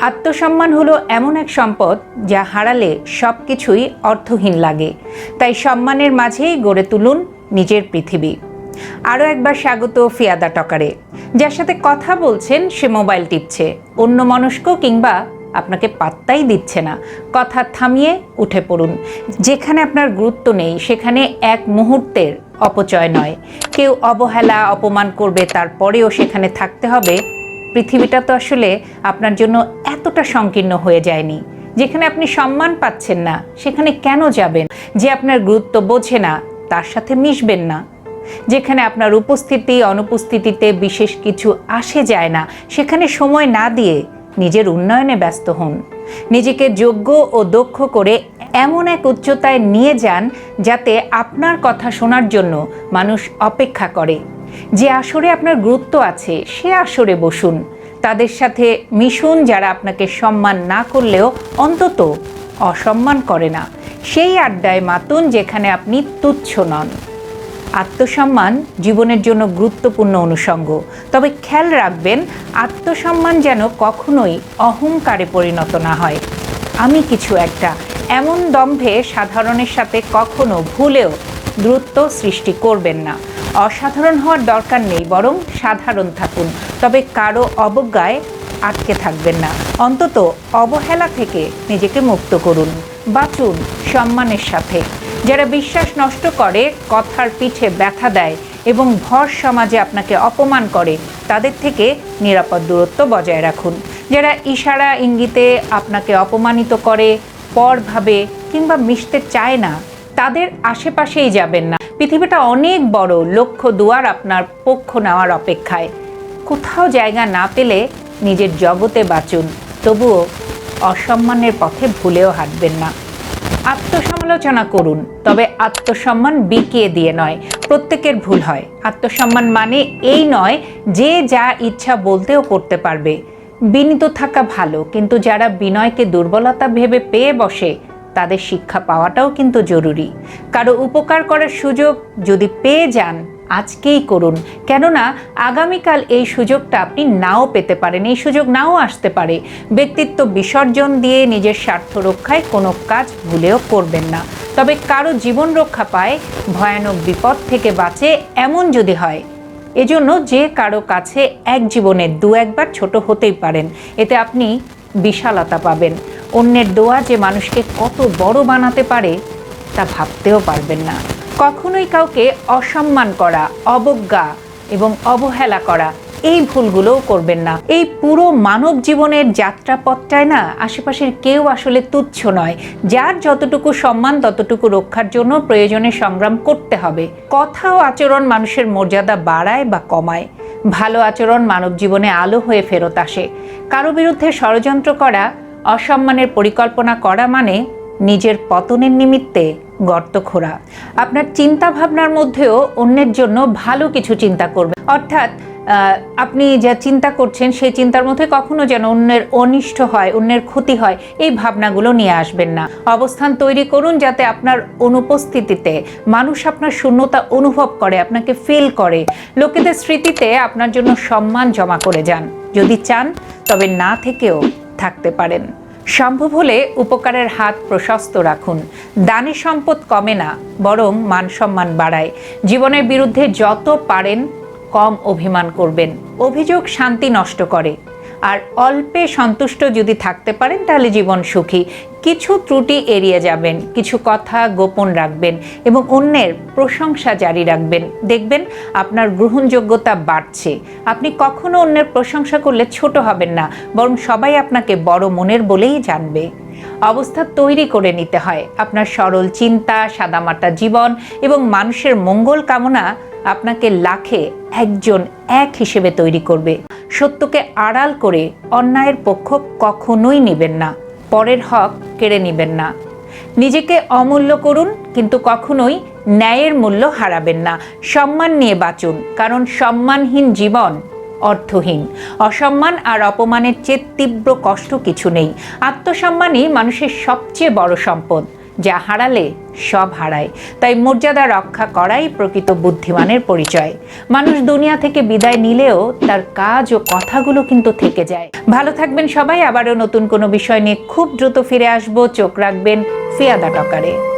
আত্মসম্মান হলো এমন এক সম্পদ যা হারালে সব কিছুই অর্থহীন লাগে। তাই সম্মানের মাঝেই গড়ে তুলুন নিজের পৃথিবী। আরও একবার স্বাগত ফিয়াদা টকারে। যার সাথে কথা বলছেন সে মোবাইল টিপছে। অন্য মনস্ক কিংবা আপনাকে পাত্তাই দিচ্ছে না। কথা থামিয়ে উঠে পড়ুন। যেখানে আপনার গুরুত্ব নেই, সেখানে এক মুহূর্তের অপচয় নয়। কেউ অবহেলা, অপমান করবে, তারপরেও সেখানে থাকতে হবে। পৃথিবীটা তো আসলে আপনার জন্য এতটা সংকীর্ণ হয়ে যায়নি। যেখানে আপনি সম্মান পাচ্ছেন না, সেখানে কেন যাবেন? যে আপনার গুরুত্ব বোঝে না, তার সাথে মিশবেন না। যেখানে আপনার উপস্থিতি, অনুপস্থিতিতে বিশেষ কিছু আসে যায় না, সেখানে সময় না দিয়ে নিজের উন্নয়নে ব্যস্ত হন। নিজেকে যোগ্য ও দক্ষ করে এমন এক উচ্চতায় নিয়ে যান, যাতে আপনার কথা শোনার জন্য মানুষ অপেক্ষা করে। যে আসরে আপনার গুরুত্ব আছে, সে আসরে বসুন। তাদের সাথে মিশুন যারা আপনাকে সম্মান না করলেও অন্তত অসম্মান করে না। সেই আড্ডায় মাতুন যেখানে আপনি তুচ্ছ নন। আত্মসম্মান জীবনের জন্য গুরুত্বপূর্ণ অনুষঙ্গ। তবে খেয়াল রাখবেন, আত্মসম্মান যেন কখনোই অহংকারে পরিণত না হয়। আমি কিছু একটা, এমন দম্ভে সাধারণের সাথে কখনো ভুলেও দূরত্ব সৃষ্টি করবেন না। অসাধারণ হওয়ার দরকার নেই, বরং সাধারণ থাকুন। তবে কারও অবজ্ঞায় আটকে থাকবেন না। অন্তত অবহেলা থেকে নিজেকে মুক্ত করুন। বাঁচুন সম্মানের সাথে। যারা বিশ্বাস নষ্ট করে, কথার পিঠে ব্যথা দেয় এবং ভর সমাজে আপনাকে অপমান করে, তাদের থেকে নিরাপদ দূরত্ব বজায় রাখুন। যারা ইশারা ইঙ্গিতে আপনাকে অপমানিত করে পর ভাবে কিংবা মিশতে চায় না তাদের আশেপাশেই যাবেন না। পৃথিবীটা অনেক বড়, লক্ষ্য দুয়ার আপনার পক্ষ নেওয়ার অপেক্ষায়। কোথাও জায়গা না পেলে নিজের জগতে বাঁচুন, তবুও অসম্মানের পথে ভুলেও হাঁটবেন না। আত্মসমালোচনা করুন, তবে আত্মসম্মান বিকিয়ে দিয়ে নয়, প্রত্যেকের ভুল হয়। আত্মসম্মান মানে এই নয় যে যা ইচ্ছা বলতেও করতে পারবে। বিনীত থাকা ভালো, কিন্তু যারা বিনয়কে দুর্বলতা ভেবে পেয়ে বসে তাদের শিক্ষা পাওয়াটাও কিন্তু জরুরি। কারও উপকার করার সুযোগ যদি পেয়ে যান, আজকেই করুন। কেননা, আগামীকাল এই সুযোগটা আপনি নাও পেতে পারেন, এই সুযোগ নাও আসতে পারে। ব্যক্তিত্ব বিসর্জন দিয়ে নিজের স্বার্থ রক্ষায় কোনো কাজ ভুলেও করবেন না। তবে কারও জীবন রক্ষা পায়, ভয়ানক বিপদ থেকে বাঁচে এমন যদি হয়। এজন্য যে কারও কাছে এক জীবনে দু একবার ছোট হতেই পারেন, এতে আপনি বিশালতা পাবেন। অন্যের দোয়া যে মানুষকে কত বড় বানাতে পারে, তা ভাবতেও পারবেন না। কখনোই কাউকে অসম্মান করা, অবজ্ঞা এবং অবহেলা করা, এই ভুলগুলোও করবেন না। এই পুরো মানব জীবনের যাত্রাপথটায় না আশেপাশের কেউ আসলে তুচ্ছ নয়। যার যতটুকু সম্মান, ততটুকু রক্ষার জন্য প্রয়োজনে সংগ্রাম করতে হবে। কথা ও আচরণ মানুষের মর্যাদা বাড়ায় বা কমায়। ভালো আচরণ মানব জীবনে আলো হয়ে ফেরত আসে। কারও বিরুদ্ধে ষড়যন্ত্র করা অসম্মানের পরিকল্পনা করা মানে নিজের পতনের নিমিত্তে গর্ত খোঁড়া। আপনার চিন্তা ভাবনার মধ্যেও অন্যের জন্য ভালো কিছু চিন্তা করবে। অর্থাৎ আপনি যা চিন্তা করছেন সেই চিন্তার মধ্যে কখনো যেন অন্যের অনিষ্ট হয়, অন্যের ক্ষতি হয়, এই ভাবনাগুলো নিয়ে আসবেন না। অবস্থান তৈরি করুন যাতে আপনার অনুপস্থিতিতে মানুষ আপনার শূন্যতা অনুভব করে, আপনাকে ফিল করে। লোকেদের স্মৃতিতে আপনার জন্য সম্মান জমা করে যান। যদি চান, তবে না থেকেও থাকতে পারেন। সম্ভব হলে উপকারের হাত প্রশস্ত রাখুন। দানে সম্পদ কমে না, বরং মান সম্মান বাড়ায়। জীবনের বিরুদ্ধে যত পারেন, কম অভিমান করবেন। অভিযোগ শান্তি নষ্ট করে। আর অল্পে সন্তুষ্ট যদি থাকতে পারেন, তাহলে জীবন সুখী। কিছু ত্রুটি এড়িয়ে যাবেন, কিছু কথা গোপন রাখবেন এবং অন্যের প্রশংসা জারি রাখবেন। দেখবেন আপনার গ্রহণযোগ্যতা বাড়ছে। আপনি কখনো অন্যের প্রশংসা করলে ছোট হবেন না, বরং সবাই আপনাকে বড় মনের বলেই জানবে। অবস্থা তৈরি করে নিতে হয়। আপনার সরল চিন্তা, সাদামাটা জীবন এবং মানুষের মঙ্গল কামনা আপনাকে লাখে একজন এক হিসেবে তৈরি করবে। সত্যকে আড়াল করে অন্যায়ের পক্ষ কখনোই নেবেন না। পরের হক কেড়ে নেবেন না। নিজেকে অমূল্য করুন, কিন্তু কখনোই ন্যায়ের মূল্য হারাবেন না। সম্মান নিয়ে বাঁচুন, কারণ সম্মানহীন জীবন অর্থহীন। অসম্মান আর অপমানের চেয়ে তীব্র কষ্ট কিছু নেই। আত্মসম্মানই মানুষের সবচেয়ে বড় সম্পদ। যা হারালে সব হারায়। তাই মর্যাদা রক্ষা করাই প্রকৃত বুদ্ধিমানের পরিচয়। মানুষ দুনিয়া থেকে বিদায় নিলেও তার কাজ ও কথাগুলো কিন্তু থেকে যায়। ভালো থাকবেন সবাই, আবারও নতুন কোনো বিষয় নিয়ে খুব দ্রুত ফিরে আসব। চোখ রাখবেন ফিয়াদা টকারে।